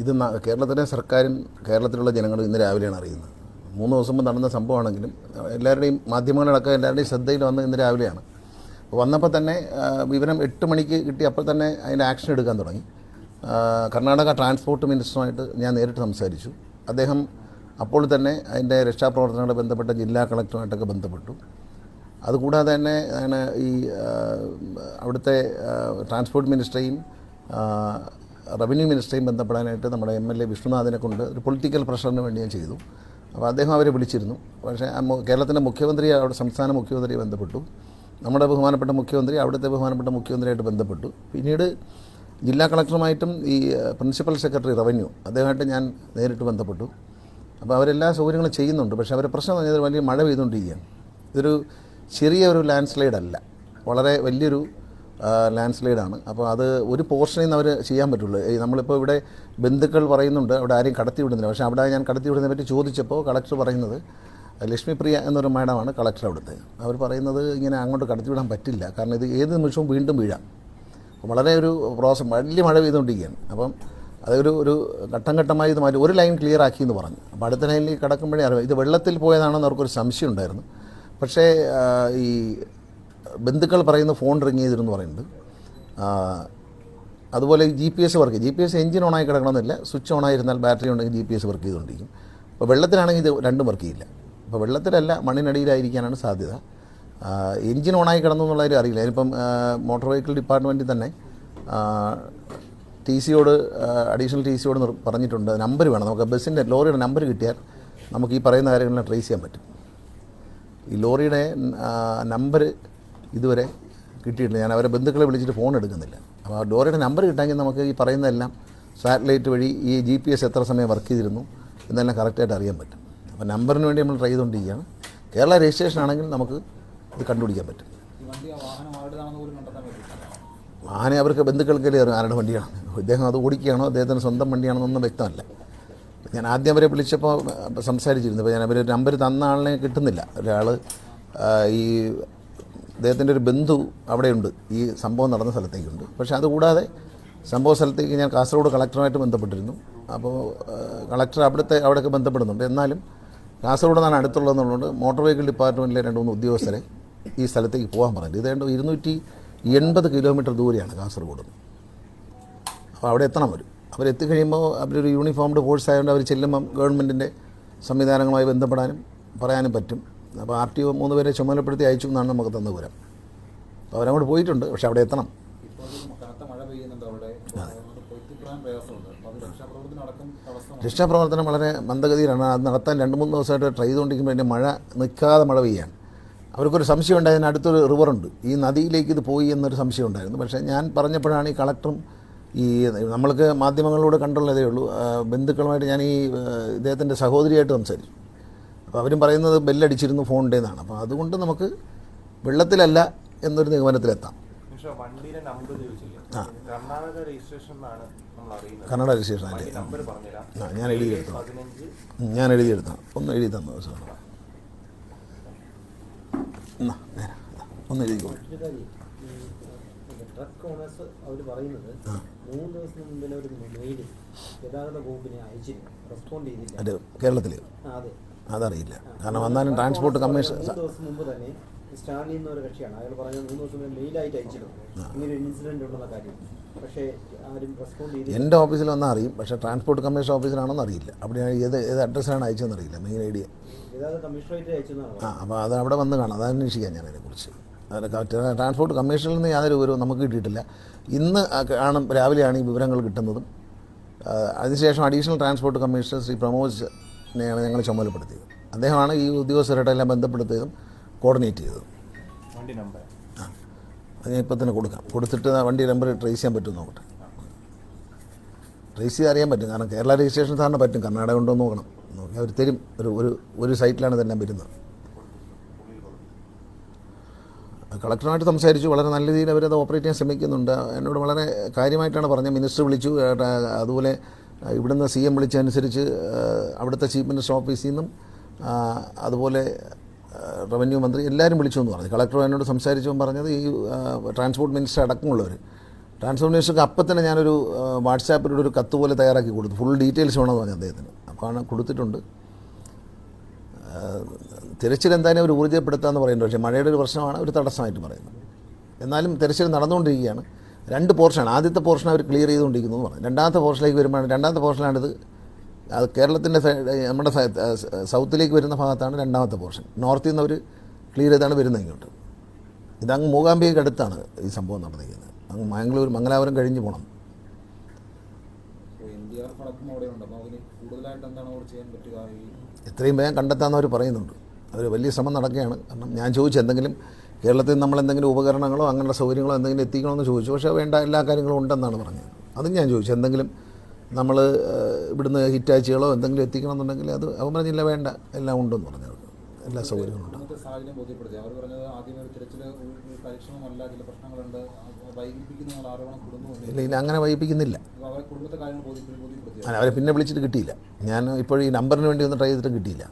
ഇത് കേരളത്തിലെ സർക്കാരും കേരളത്തിലുള്ള ജനങ്ങളും ഇന്ന് രാവിലെയാണ് അറിയുന്നത്. മൂന്ന് ദിവസം മുമ്പ് നടന്ന സംഭവമാണെങ്കിലും എല്ലാവരുടെയും മാധ്യമങ്ങളടക്കം എല്ലാവരുടെയും ശ്രദ്ധയിൽ വന്ന് ഇന്ന് രാവിലെയാണ്. വന്നപ്പോൾ തന്നെ വിവരം എട്ട് മണിക്ക് കിട്ടി അപ്പോൾ തന്നെ അതിന്റെ ആക്ഷൻ എടുക്കാൻ തുടങ്ങി. കർണാടക ട്രാൻസ്പോർട്ട് മിനിസ്റ്ററുമായിട്ട് ഞാൻ നേരിട്ട് സംസാരിച്ചു. അദ്ദേഹം അപ്പോൾ തന്നെ അതിന്റെ രക്ഷാപ്രവർത്തനങ്ങളെ ബന്ധപ്പെട്ട ജില്ലാ കളക്ടറുമായിട്ടൊക്കെ ബന്ധപ്പെട്ടു. അതുകൂടാതെ തന്നെ ഈ അവിടുത്തെ ട്രാൻസ്പോർട്ട് മിനിസ്റ്ററെയും റവന്യൂ മിനിസ്റ്ററിയും ബന്ധപ്പെടാനായിട്ട് നമ്മുടെ എം എൽ എ വിഷ്ണുനാഥിനെ കൊണ്ട് ഒരു പൊളിറ്റിക്കൽ പ്രഷറിന് വേണ്ടി ഞാൻ ചെയ്തു. അപ്പോൾ അദ്ദേഹം അവരെ വിളിച്ചിരുന്നു. പക്ഷേ കേരളത്തിന്റെ മുഖ്യമന്ത്രി അവിടെ സംസ്ഥാന മുഖ്യമന്ത്രിയെ ബന്ധപ്പെട്ടു. നമ്മുടെ ബഹുമാനപ്പെട്ട മുഖ്യമന്ത്രി അവിടുത്തെ ബഹുമാനപ്പെട്ട മുഖ്യമന്ത്രിയായിട്ട് ബന്ധപ്പെട്ടു. പിന്നീട് ജില്ലാ കളക്ടറുമായിട്ടും ഈ പ്രിൻസിപ്പൽ സെക്രട്ടറി റവന്യൂ അദ്ദേഹമായിട്ട് ഞാൻ നേരിട്ട് ബന്ധപ്പെട്ടു. അപ്പോൾ അവരെല്ലാ സൗകര്യങ്ങളും ചെയ്യുന്നുണ്ട്. പക്ഷേ അവരുടെ പ്രശ്നം എന്ന് പറഞ്ഞാൽ വലിയ മഴ പെയ്തുകൊണ്ടിരിക്കുകയാണ്. ഇതൊരു ചെറിയ ഒരു ലാൻഡ് സ്ലൈഡ് അല്ല വളരെ വലിയൊരു ലാൻഡ് സ്ലൈഡാണ് അപ്പോൾ അത് ഒരു പോർഷനിൽ നിന്ന് അവർ ചെയ്യാൻ പറ്റുള്ളൂ. നമ്മളിപ്പോൾ ഇവിടെ ബന്ധുക്കൾ പറയുന്നുണ്ട് അവിടെ ആരെയും കടത്തി വിടുന്നില്ല. പക്ഷേ അവിടെ ഞാൻ കടത്തി വിടുന്നതിനെ പറ്റി ചോദിച്ചപ്പോൾ കളക്ടർ പറയുന്നത് ലക്ഷ്മിപ്രിയ എന്നൊരു മാഡമാണ് കളക്ടർ അവിടുത്തെ അവർ പറയുന്നത് ഇങ്ങനെ അങ്ങോട്ട് കടത്തി വിടാൻ പറ്റില്ല. കാരണം ഇത് ഏത് നിമിഷവും വീണ്ടും വീഴാം. വളരെ ഒരു പ്രോസം വലിയ മഴ പെയ്തുകൊണ്ടിരിക്കുകയാണ്. അപ്പം അതൊരു ഒരു ഘട്ടം ഘട്ടമായി ഇത് മാറ്റി ഒരു ലൈൻ ക്ലിയർ ആക്കി എന്ന് പറഞ്ഞു. അപ്പോൾ അടുത്ത ലൈനിൽ കിടക്കുമ്പോഴേ അറിയാം. ഇത് വെള്ളത്തിൽ പോയതാണെന്ന് അവർക്കൊരു സംശയം ഉണ്ടായിരുന്നു. പക്ഷേ ഈ ബന്ധുക്കൾ പറയുന്ന ഫോൺ റിങ് ചെയ്തിരുന്നു പറയുന്നുണ്ട് അതുപോലെ G P S work G P S engine ഓണായി കിടക്കണമെന്നില്ല. സ്വിച്ച് ഓൺ ആയിരുന്നാൽ ബാറ്ററി ഉണ്ടെങ്കിൽ ജി പി എസ് വർക്ക് ചെയ്തുകൊണ്ടിരിക്കും. അപ്പോൾ വെള്ളത്തിലാണെങ്കിൽ ഇത് രണ്ടും വർക്ക് ചെയ്യില്ല. അപ്പോൾ വെള്ളത്തിലല്ല മണ്ണിനടിയിലായിരിക്കാനാണ് സാധ്യത. എഞ്ചിൻ ഓണായി കിടന്നു എന്നുള്ള കാര്യം അറിയില്ല. അതിനിപ്പം മോട്ടോർ വെഹിക്കിൾ ഡിപ്പാർട്ട്മെന്റിൽ തന്നെ ടി സിയോട് അഡീഷണൽ ടി സിയോട് പറഞ്ഞിട്ടുണ്ട്. നമ്പർ വേണം. നമുക്ക് ബസ്സിന്റെ ലോറിയുടെ നമ്പർ കിട്ടിയാൽ നമുക്ക് ഈ പറയുന്ന കാര്യങ്ങളെല്ലാം ട്രേസ് ചെയ്യാൻ പറ്റും. ഈ ലോറിയുടെ നമ്പർ ഇതുവരെ കിട്ടിയിട്ടില്ല. ഞാൻ അവരെ ബന്ധുക്കളെ വിളിച്ചിട്ട് ഫോൺ എടുക്കുന്നില്ല. അപ്പോൾ ആ ഡോറയുടെ നമ്പർ കിട്ടാമെങ്കിൽ നമുക്ക് ഈ പറയുന്നതെല്ലാം സാറ്റലൈറ്റ് വഴി ഈ ജി പി എസ് എത്ര സമയം വർക്ക് ചെയ്തിരുന്നു എന്നെല്ലാം കറക്റ്റായിട്ട് അറിയാൻ പറ്റും. അപ്പോൾ നമ്പറിന് വേണ്ടി നമ്മൾ ട്രൈ ചെയ്തുകൊണ്ടിരിക്കുകയാണ്. കേരള രജിസ്ട്രേഷൻ ആണെങ്കിൽ നമുക്ക് ഇത് കണ്ടുപിടിക്കാൻ പറ്റും. വാഹനം അവർക്ക് ബന്ധുക്കൾക്കല്ലേ അറിയാം ആരുടെ വണ്ടിയാണ്. ഇദ്ദേഹം അത് ഓടിക്കുകയാണോ അദ്ദേഹത്തിന് സ്വന്തം വണ്ടിയാണെന്നൊന്നും വ്യക്തമല്ല. ഞാൻ ആദ്യം അവരെ വിളിച്ചപ്പോൾ സംസാരിച്ചിരുന്നു. അപ്പോൾ ഞാൻ അവർ നമ്പർ തന്ന ആളിനെ കിട്ടുന്നില്ല. ഒരാൾ ഈ അദ്ദേഹത്തിന്റെ ഒരു ബന്ധു അവിടെയുണ്ട്. ഈ സംഭവം നടന്ന സ്ഥലത്തേക്കുണ്ട്. പക്ഷേ അതുകൂടാതെ സംഭവ സ്ഥലത്തേക്ക് ഞാൻ കാസർഗോഡ് കളക്ടറുമായിട്ട് ബന്ധപ്പെട്ടിരുന്നു. അപ്പോൾ കളക്ടർ അവിടുത്തെ അവിടെയൊക്കെ ബന്ധപ്പെടുന്നുണ്ട്. എന്നാലും കാസർഗോഡ് നിന്നാണ് അടുത്തുള്ളതെന്നുള്ളതുകൊണ്ട് മോട്ടോർ വെഹിക്കിൾ ഡിപ്പാർട്ട്മെന്റിലെ രണ്ട് മൂന്ന് ഉദ്യോഗസ്ഥരെ ഈ സ്ഥലത്തേക്ക് പോകാൻ പറഞ്ഞു ഇതേണ്ട ഇരുന്നൂറ്റി എൺപത് കിലോമീറ്റർ ദൂരെയാണ് കാസർഗോഡ്. അപ്പോൾ അവിടെ എത്തണം അവർ. അവരെത്തിക്കഴിയുമ്പോൾ അവരൊരു യൂണിഫോംഡ് ഫോഴ്സ് ആയതുകൊണ്ട് അവർ ചെല്ലുമ്പം ഗവൺമെന്റിന്റെ സംവിധാനങ്ങളുമായി ബന്ധപ്പെടാനും പറയാനും പറ്റും. അപ്പോൾ ആർ ടി ഒ മൂന്ന് പേരെ ചുമതലപ്പെടുത്തി അയച്ചു എന്നാണ് നമുക്ക് തന്ന വിവരം. അപ്പോൾ അവരങ്ങോട്ട് പോയിട്ടുണ്ട് പക്ഷേ അവിടെ എത്തണം. രക്ഷാപ്രവർത്തനം വളരെ മന്ദഗതിയിലാണ്. അത് നടത്താൻ രണ്ട് മൂന്ന് ദിവസമായിട്ട് ട്രൈ ചെയ്തുകൊണ്ടിരിക്കുമ്പോൾ അതിന്റെ മഴ നിൽക്കാതെ മഴ പെയ്യാണ്. അവർക്കൊരു സംശയം ഉണ്ടായി അതിനടുത്തൊരു റിവറുണ്ട് ഈ നദിയിലേക്ക് ഇത് പോയി എന്നൊരു സംശയം ഉണ്ടായിരുന്നു. പക്ഷേ ഞാൻ പറഞ്ഞപ്പോഴാണ് ഈ കളക്ടറും ഈ നമ്മൾക്ക് മാധ്യമങ്ങളിലൂടെ കണ്ടുള്ളതേ ഉള്ളൂ. ബന്ധുക്കളുമായിട്ട് ഞാൻ ഈ ഇദ്ദേഹത്തിന്റെ സഹോദരിയായിട്ട് സംസാരിച്ചു. അപ്പോൾ അവരും പറയുന്നത് ബെല്ലടിച്ചിരുന്നു ഫോണിന്റെ എന്നാണ്. അപ്പോൾ അതുകൊണ്ട് നമുക്ക് വെള്ളത്തിലല്ല എന്നൊരു നിഗമനത്തിലെത്താം. ആ വണ്ടിയുടെ നമ്പർ ചോദിച്ചില്ലേ? കർണാടക രജിസ്ട്രേഷൻ നമ്മൾ അറിയുന്നത്. കന്നഡ രജിസ്ട്രേഷൻ അല്ലേ? ആ ഞാൻ എഴുതിയെടുത്തു ഞാൻ എഴുതിയെടുത്താണ് ഒന്ന് എഴുതി തന്നു നേരെ ഒന്ന് എഴുതിക്കോ ട്രക്ക് ഓണേഴ്സ് അവർ പറയുന്നത് മൂന്ന് ദിവസം മുമ്പിൽ ഒരു മെയിൽ ഗതാഗത വകുപ്പിനെ അയച്ചിരുന്നു. റെസ്പോണ്ട് ചെയ്തില്ല. അത് കേരളത്തിൽ ആ, അതെ. അതറിയില്ല. കാരണം വന്നാലും ട്രാൻസ്പോർട്ട് കമ്മീഷൻ എന്നൊരു കക്ഷിയാണ്. അയാൾ മൂന്ന് ദിവസം മുമ്പ് മെയിലായിട്ട് അയച്ചിരുന്നു ഇങ്ങനെ ഒരു ഇൻസിഡന്റ് ഉണ്ടെന്ന കാര്യം. പക്ഷേ ആരും റെസ്പോണ്ട് എന്റെ ഓഫീസിൽ വന്നാൽ അറിയും. പക്ഷേ ട്രാൻസ്പോർട്ട് കമ്മീഷൻ ഓഫീസിലാണെന്ന് അറിയില്ല. അവിടെ ഏത് ഏത് അഡ്രസ്സിലാണ് അയച്ചതെന്ന് അറിയില്ല മെയിൻ ഐ ഡി ആ അപ്പോൾ അത് അവിടെ വന്ന് കാണാം. അത് അന്വേഷിക്കാം ഞാൻ അതിനെക്കുറിച്ച്. ട്രാൻസ്പോർട്ട് കമ്മീഷനിൽ നിന്ന് യാതൊരു വിവരവും നമുക്ക് കിട്ടിയിട്ടില്ല. ഇന്ന് ആണ് രാവിലെയാണ് ഈ വിവരങ്ങൾ കിട്ടുന്നതും. അതിനുശേഷം അഡീഷണൽ ട്രാൻസ്പോർട്ട് കമ്മീഷണർ ശ്രീ പ്രമോദിനെയാണ് ഞങ്ങൾ ചുമതലപ്പെടുത്തിയത്. അദ്ദേഹമാണ് ഈ ഉദ്യോഗസ്ഥരുടെ എല്ലാം ബന്ധപ്പെടുത്തിയതും കോർഡിനേറ്റ് ചെയ്തതും. വണ്ടി നമ്പർ അത് ഞാൻ ഇപ്പം തന്നെ കൊടുക്കാം. കൊടുത്തിട്ട് ആ വണ്ടി നമ്പർ ട്രേസ് ചെയ്യാൻ പറ്റും നോക്കട്ടെ. ട്രേസ് ചെയ്ത് അറിയാൻ പറ്റും. കാരണം കേരള രജിസ്ട്രേഷൻ സാറിന് പറ്റും. കർണാടക ഉണ്ടോ നോക്കണം. നോക്കി അവർ തരും. ഒരു ഒരു ഒരു സൈറ്റിലാണ് ഇതെല്ലാം വരുന്നത്. കളക്ടറുമായിട്ട് സംസാരിച്ചു. വളരെ നല്ല രീതിയിൽ അവരത് ഓപ്പറേറ്റ് ചെയ്യാൻ ശ്രമിക്കുന്നുണ്ട്. എന്നോട് വളരെ കാര്യമായിട്ടാണ് പറഞ്ഞത്. മിനിസ്റ്റർ വിളിച്ചു. അതുപോലെ ആ, ഇവിടുന്ന് സി എം വിളിച്ചനുസരിച്ച് അവിടുത്തെ ചീഫ് മിനിസ്റ്റർ ഓഫീസിൽ നിന്നും അതുപോലെ റവന്യൂ മന്ത്രി എല്ലാവരും വിളിച്ചു എന്ന് പറഞ്ഞു. കളക്ടർ എന്നോട് സംസാരിച്ചപ്പോൾ പറഞ്ഞത് ഈ ട്രാൻസ്പോർട്ട് മിനിസ്റ്റർ അടക്കമുള്ളവർ. ട്രാൻസ്പോർട്ട് മിനിസ്റ്റർക്ക് അപ്പം തന്നെ ഞാനൊരു വാട്സാപ്പിലൂടെ ഒരു കത്ത് പോലെ തയ്യാറാക്കി കൊടുത്തു. ഫുൾ ഡീറ്റെയിൽസ് വേണമെന്ന് പറഞ്ഞു അദ്ദേഹത്തിന്. അപ്പോൾ ആണ് കൊടുത്തിട്ടുണ്ട്. തിരച്ചിൽ എന്തായാലും അവർ ഊർജപ്പെടുത്താമെന്ന് പറയുന്നുണ്ട്. പക്ഷേ മഴയുടെ ഒരു പ്രശ്നമാണ് ഒരു തടസ്സമായിട്ട് പറയുന്നത് എന്നാലും തിരച്ചിൽ നടന്നുകൊണ്ടിരിക്കുകയാണ്. രണ്ട് പോർഷനാണ്. ആദ്യത്തെ പോർഷൻ അവർ ക്ലിയർ ചെയ്തുകൊണ്ടിരിക്കുന്നു എന്ന് പറഞ്ഞു. രണ്ടാമത്തെ പോർഷനിലേക്ക് വരുമ്പോഴാണ് രണ്ടാമത്തെ പോർഷനാണിത് അത് കേരളത്തിന്റെ സൈഡ് നമ്മുടെ സൗത്തിലേക്ക് വരുന്ന ഭാഗത്താണ് രണ്ടാമത്തെ പോർഷൻ. നോർത്തിൽ നിന്ന് അവർ ക്ലിയർ ചെയ്താണ് വരുന്നത് ഇങ്ങോട്ട്. ഇതങ്ങ് മൂകാംബികയ്ക്ക് അടുത്താണ് ഈ സംഭവം നടന്നിരിക്കുന്നത്. അങ്ങ് മംഗളൂർ മംഗലാപുരം കഴിഞ്ഞ് പോകണം. എത്രയും വേഗം കണ്ടെത്താമെന്ന് അവർ പറയുന്നുണ്ട്. അവർ വലിയ ശ്രമം നടക്കുകയാണ്. കാരണം ഞാൻ ചോദിച്ചു എന്തെങ്കിലും കേരളത്തിൽ നമ്മൾ എന്തെങ്കിലും ഉപകരണങ്ങളോ അങ്ങനെയുള്ള സൗകര്യങ്ങളോ എന്തെങ്കിലും എത്തിക്കണമെന്ന് ചോദിച്ചു. പക്ഷേ വേണ്ട എല്ലാ കാര്യങ്ങളും ഉണ്ടെന്നാണ് പറഞ്ഞത്. അതും ഞാൻ ചോദിച്ചു എന്തെങ്കിലും നമ്മൾ ഇവിടുന്ന് ഹിറ്റാച്ചികളോ എന്തെങ്കിലും എത്തിക്കണമെന്നുണ്ടെങ്കിൽ അത് അവൻ പറഞ്ഞില്ല വേണ്ട എല്ലാം ഉണ്ടെന്ന് പറഞ്ഞത് എല്ലാ സൗകര്യങ്ങളും ഉണ്ട്. ഇന്നത്തെ സാഹചര്യം ബോധ്യപ്പെടുത്തി. അവർ പറഞ്ഞത് ആദ്യമേ ഒരു തിരച്ചിൽ ഒരു കാര്യക്ഷമമല്ല ചില പ്രശ്നങ്ങളുണ്ട്. അത് വൈകിപ്പിക്കുന്ന നിങ്ങൾ ആരോപണം കുടുംബമുണ്ട് ഇല്ല ഇല്ല അങ്ങനെ വൈകിപ്പിക്കുന്നില്ല. അവരെ കുടുംബത്തെ കാര്യങ്ങൾ ബോധ്യപ്പെടുത്തി ബോധ്യപ്പെടുത്തി. അവരെ പിന്നെ വിളിച്ചിട്ട് കിട്ടിയില്ല. ഞാൻ ഇപ്പോൾ ഈ നമ്പറിന് വേണ്ടി ഒന്ന് ട്രൈ ചെയ്തിട്ട് കിട്ടിയില്ല.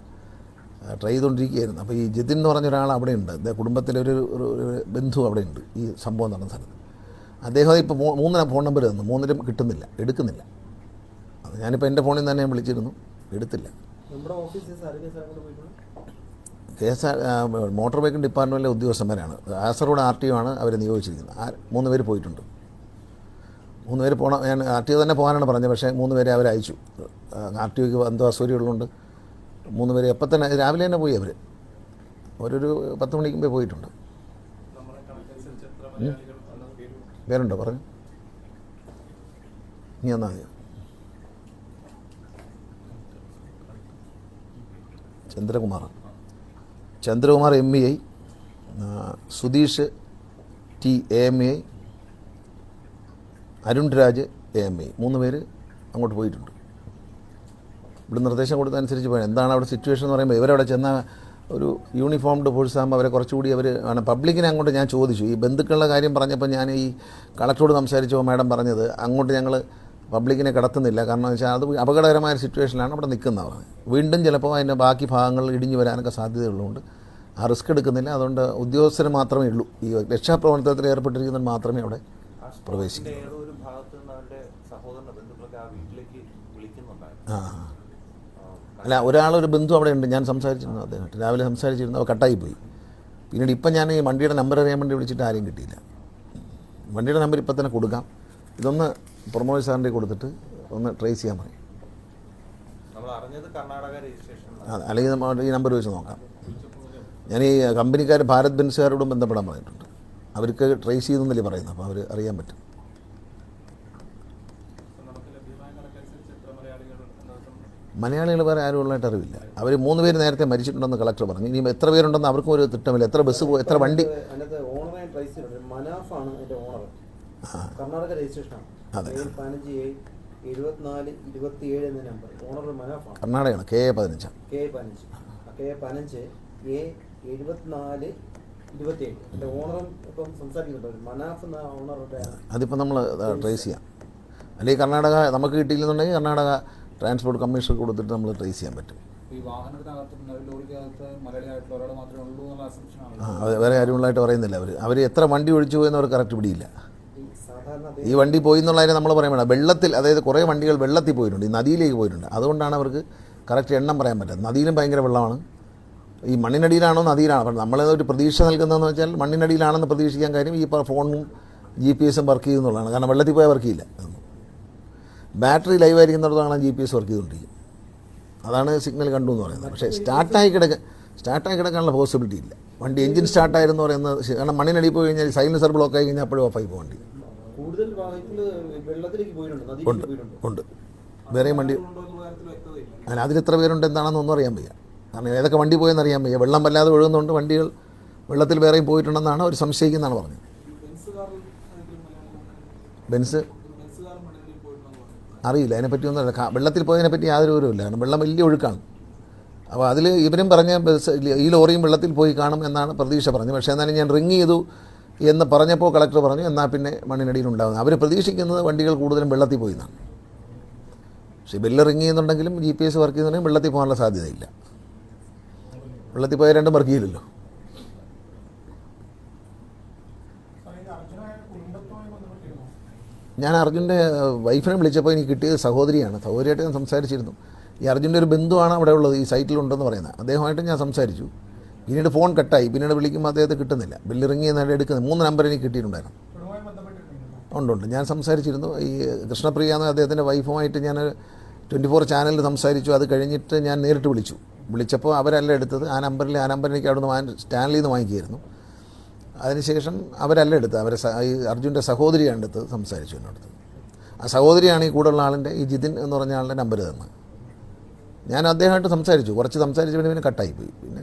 ട്രൈ ചെയ്തുകൊണ്ടിരിക്കുകയായിരുന്നു. അപ്പോൾ ഈ ജിതിൻ എന്ന് പറഞ്ഞ ഒരാൾ അവിടെ ഉണ്ട്. അദ്ദേഹം കുടുംബത്തിലെ ഒരു ബന്ധു അവിടെ ഉണ്ട്. ഈ സംഭവം നടന്ന സ്ഥലത്ത്. അദ്ദേഹം ഇപ്പോൾ മൂ- മൂന്നിന് ഫോൺ നമ്പർ തന്നു. മൂന്നിലും കിട്ടുന്നില്ല. എടുക്കുന്നില്ല. അത് ഞാനിപ്പോൾ എന്റെ ഫോണിൽ തന്നെ ഞാൻ വിളിച്ചിരുന്നു. എടുത്തില്ല. K S R motor vehicle ഡിപ്പാർട്ട്മെന്റിലെ ഉദ്യോഗസ്ഥന്മാരാണ്. കാസർഗോഡ് ആർ ടി ഒ ആണ് അവരെ നിയോഗിച്ചിരിക്കുന്നത്. ആ മൂന്ന് പേര് പോയിട്ടുണ്ട്. മൂന്ന് പേര് പോകണം ഞാൻ ആർ ടി ഒ തന്നെ പോകാനാണ് പറഞ്ഞത്. പക്ഷേ മൂന്ന് പേരെ അവരയച്ചു. ആർ ടി ഒക്ക് എന്തോ അസൗകര്യം ഉള്ളതുകൊണ്ട് മൂന്ന് പേര് എപ്പം തന്നെ രാവിലെ തന്നെ പോയി അവർ അവരൊരു പത്ത് മണിക്ക് മുമ്പേ പോയിട്ടുണ്ട്. പേരുണ്ടോ പറഞ്ഞു? ഇനി എന്നാ മതി Chandrakumar. Chandrakumar M E I Sudheesh T A M E I Arun Raj A M I. മൂന്ന് പേര് അങ്ങോട്ട് പോയിട്ടുണ്ട്. ഇവിടെ നിർദ്ദേശം കൊടുത്തതനുസരിച്ച് പോയി എന്താണ് അവിടെ സിറ്റുവേഷൻ എന്ന് പറയുമ്പോൾ ഇവരവിടെ ചെന്ന ഒരു യൂണിഫോംഡ് ഫോഴ്സ് ആകുമ്പോൾ അവരെ കുറച്ചുകൂടി അവർ ആണ്. പബ്ലിക്കിനെ അങ്ങോട്ട് ഞാൻ ചോദിച്ചു. ഈ ബന്ധുക്കളുടെ കാര്യം പറഞ്ഞപ്പോൾ ഞാൻ ഈ കളക്ടറോട് സംസാരിച്ചപ്പോൾ മാഡം പറഞ്ഞത് അങ്ങോട്ട് ഞങ്ങൾ പബ്ലിക്കിനെ കടത്തുന്നില്ല. കാരണം വെച്ചാൽ അത് അപകടകരമായ സിറ്റുവേഷനിലാണ് അവിടെ നിൽക്കുന്നവർ വീണ്ടും ചിലപ്പോൾ അതിന്റെ ബാക്കി ഭാഗങ്ങൾ ഇടിഞ്ഞു വരാനൊക്കെ സാധ്യതയുള്ളതുകൊണ്ട് ആ റിസ്ക് എടുക്കുന്നില്ല. അതുകൊണ്ട് ഉദ്യോഗസ്ഥർ മാത്രമേ ഉള്ളൂ. ഈ രക്ഷാപ്രവർത്തനത്തിൽ ഏർപ്പെട്ടിരിക്കുന്നവർ മാത്രമേ അവിടെ പ്രവേശിക്കൂ. ആ വീട്ടിലേക്ക് വിളിക്കുന്നുണ്ടായിരുന്നു ആ ആ, അല്ല ഒരാളൊരു ബന്ധു അവിടെ ഉണ്ട് ഞാൻ സംസാരിച്ചിരുന്നു അദ്ദേഹം രാവിലെ സംസാരിച്ചിരുന്നു അവ കട്ടായി പോയി പിന്നീട് ഇപ്പം ഞാൻ ഈ വണ്ടിയുടെ നമ്പർ അറിയാൻ വേണ്ടി വിളിച്ചിട്ട് ആരെയും കിട്ടിയില്ല. വണ്ടിയുടെ നമ്പർ ഇപ്പം തന്നെ കൊടുക്കാം. ഇതൊന്ന് പ്രൊമോദ് സാറിന്റെ കൊടുത്തിട്ട് ഒന്ന് ട്രേസ് ചെയ്യാൻ പറയും. അല്ലെങ്കിൽ നമ്മൾ ഈ നമ്പർ വെച്ച് നോക്കാം. ഞാൻ ഈ കമ്പനിക്കാർ ഭാരത് ബെൻസുകാരോടും ബന്ധപ്പെടാൻ പറഞ്ഞിട്ടുണ്ട്. അവർക്ക് ട്രേസ് ചെയ്തെന്നല്ലേ പറയുന്നത് അപ്പോൾ അവർ അറിയാൻ പറ്റും നമുക്ക് ലഭ്യമായ കണക്കനുസരിച്ച് എത്ര മലയാളികൾ എന്ന മലയാളികൾ വേറെ ആരും ഉള്ളതായിട്ട് അറിവില്ല. അവർ മൂന്ന് പേര് നേരത്തെ മരിച്ചിട്ടുണ്ടെന്ന് കളക്ടർ പറഞ്ഞു. ഇനി എത്ര പേരുണ്ടെന്ന് അവർക്കും ഒരു തിട്ടമില്ല. എത്ര ബസ് പോകും എത്ര വണ്ടി അതെ. കർണാടകയാണ്. കെ എ പതിനഞ്ചാണ് കെ പതിനഞ്ച്. കെ പതിനഞ്ച് എ എഴുപത്തിനാല് അതിപ്പോൾ നമ്മൾ ട്രേസ് ചെയ്യാം. അല്ലെങ്കിൽ കർണാടക നമുക്ക് കിട്ടിയില്ലെന്നുണ്ടെങ്കിൽ കർണാടക ട്രാൻസ്പോർട്ട് കമ്മീഷണർ കൊടുത്തിട്ട് നമ്മൾ ട്രേസ് ചെയ്യാൻ പറ്റും. വേറെ കാര്യങ്ങളായിട്ട് പറയുന്നില്ല. അവർ അവർ എത്ര വണ്ടി ഒഴിച്ചു പോയെന്ന് അവർ കറക്റ്റ് പിടിയില്ല. ഈ സാധാരണ ഈ വണ്ടി പോയി എന്നുള്ള കാര്യം നമ്മൾ പറയാൻ വേണ്ട. വെള്ളത്തിൽ അതായത് കുറേ വണ്ടികൾ വെള്ളത്തിൽ പോയിട്ടുണ്ട്. ഈ നദിയിലേക്ക് പോയിട്ടുണ്ട്. അതുകൊണ്ടാണ് അവർക്ക് കറക്റ്റ് എണ്ണം പറയാൻ പറ്റുന്നത് നദിയിലും ഭയങ്കര വെള്ളമാണ്. ഈ മണ്ണിനടിയിലാണോ നദിയിലാണോ? അപ്പം നമ്മൾ ഒരു പ്രതീക്ഷ നൽകുന്നതെന്ന് വെച്ചാൽ മണ്ണിനടിയിലാണെന്ന് പ്രതീക്ഷിക്കാൻ കാര്യം ഈ ഫോണും ജി പി എസും വർക്ക് ചെയ്യുന്നുള്ളതാണ്. കാരണം വെള്ളത്തിൽ പോയാൽ വർക്ക് ചെയ്യില്ല. ബാറ്ററി ലൈവ് ആയിരിക്കുന്നിടത്താണ് ജി പി എസ് വർക്ക് ചെയ്തുകൊണ്ടിരിക്കും. അതാണ് സിഗ്നൽ കണ്ടു എന്ന് പറയുന്നത്. പക്ഷേ സ്റ്റാർട്ടായി കിടക്ക സ്റ്റാർട്ടായി കിടക്കാനുള്ള പോസിബിലിറ്റി ഇല്ല. വണ്ടി എഞ്ചിൻ സ്റ്റാർട്ടായിരുന്നു പറയുന്നത് കാരണം മണ്ണിനടി പോയി കഴിഞ്ഞാൽ സൈലൻസർ ബ്ലോക്ക് ആയി കഴിഞ്ഞാൽ അപ്പോഴും ഓഫായി പോകും വണ്ടി. ഉണ്ട് ഉണ്ട്. വേറെ വണ്ടി അങ്ങനെ അതിൽ എത്ര പേരുണ്ട് എന്താണെന്ന് ഒന്നും അറിയാൻ വയ്യ. കാരണം ഏതൊക്കെ വണ്ടി പോയെന്ന് അറിയാൻ വയ്യ. വെള്ളം വല്ലാതെ ഒഴുകുന്നുണ്ട് വണ്ടികൾ വെള്ളത്തിൽ വേറെയും പോയിട്ടുണ്ടെന്നാണ് അവർ സംശയിക്കുന്നതാണ് പറഞ്ഞത്. ബെൻസ്? അറിയില്ല. അതിനെപ്പറ്റി ഒന്നും. വെള്ളത്തിൽ പോയതിനെപ്പറ്റി യാതൊരു വിവരമില്ല കാരണം വെള്ളം വലിയ ഒഴുക്കാണ്. അപ്പോൾ അതിൽ ഇവരും പറഞ്ഞ ഈ ലോറിയും വെള്ളത്തിൽ പോയി കാണും എന്നാണ് പ്രതീക്ഷ പറഞ്ഞത്. പക്ഷേ എന്നാലും ഞാൻ റിങ് ചെയ്തു എന്ന് പറഞ്ഞപ്പോൾ കളക്ടർ പറഞ്ഞു എന്നാൽ പിന്നെ മണ്ണിനടിയിൽ ഉണ്ടാകുന്നത്. അവർ പ്രതീക്ഷിക്കുന്നത് വണ്ടികൾ കൂടുതലും വെള്ളത്തിൽ പോയി എന്നാണ്. പക്ഷേ ബെല്ല് റിങ് ചെയ്യുന്നുണ്ടെങ്കിലും ജി പി എസ് വർക്ക് ചെയ്യുന്നുണ്ടെങ്കിൽ വെള്ളത്തിൽ പോകാനുള്ള സാധ്യതയില്ല. വെള്ളത്തിൽ പോയാൽ രണ്ടും വർക്ക് ചെയ്യില്ലല്ലോ ഞാൻ അർജുന്റെ വൈഫിനെ വിളിച്ചപ്പോൾ എനിക്ക് കിട്ടിയത് സഹോദരിയാണ്. സഹോദരിയായിട്ട് ഞാൻ സംസാരിച്ചിരുന്നു. ഈ അർജുന്റെ ഒരു ബന്ധുവാണ് അവിടെ ഉള്ളത് ഈ സൈറ്റിലുണ്ടെന്ന് പറയുന്നത്. അദ്ദേഹമായിട്ട് ഞാൻ സംസാരിച്ചു. പിന്നീട് ഫോൺ കട്ടായി. പിന്നീട് വിളിക്കുമ്പോൾ അദ്ദേഹത്തെ കിട്ടുന്നില്ല. ബില്ലിറങ്ങി എന്നാണ് എടുക്കുന്നത്. മൂന്ന് നമ്പർ എനിക്ക് കിട്ടിയിട്ടുണ്ടായിരുന്നു. ഉണ്ട് ഉണ്ട്. ഞാൻ സംസാരിച്ചിരുന്നു. ഈ കൃഷ്ണപ്രിയ എന്ന അദ്ദേഹത്തിന്റെ വൈഫുമായിട്ട് ഞാൻ ട്വന്റി ഫോർ ചാനലിൽ സംസാരിച്ചു. അത് കഴിഞ്ഞിട്ട് ഞാൻ നേരിട്ട് വിളിച്ചു. വിളിച്ചപ്പോൾ അവരല്ല എടുത്തത്. ആ നമ്പറിൽ ആ നമ്പർ എനിക്ക് അവിടുന്ന് സ്റ്റാൻലിന്ന് വാങ്ങിക്കുകയായിരുന്നു. അതിനുശേഷം അവരല്ല എടുത്തത്. അവരെ അർജുന്റെ സഹോദരിയാണ് എടുത്ത് സംസാരിച്ചു എന്നോടത്ത്. ആ സഹോദരിയാണ് ഈ കൂടെയുള്ള ആളിന്റെ ഈ ജിതിൻ എന്ന് പറഞ്ഞ ആളുടെ നമ്പർ തന്നത്. ഞാൻ അദ്ദേഹമായിട്ട് സംസാരിച്ചു. കുറച്ച് സംസാരിച്ച് പിന്നെ പിന്നെ കട്ടായി പോയി പിന്നെ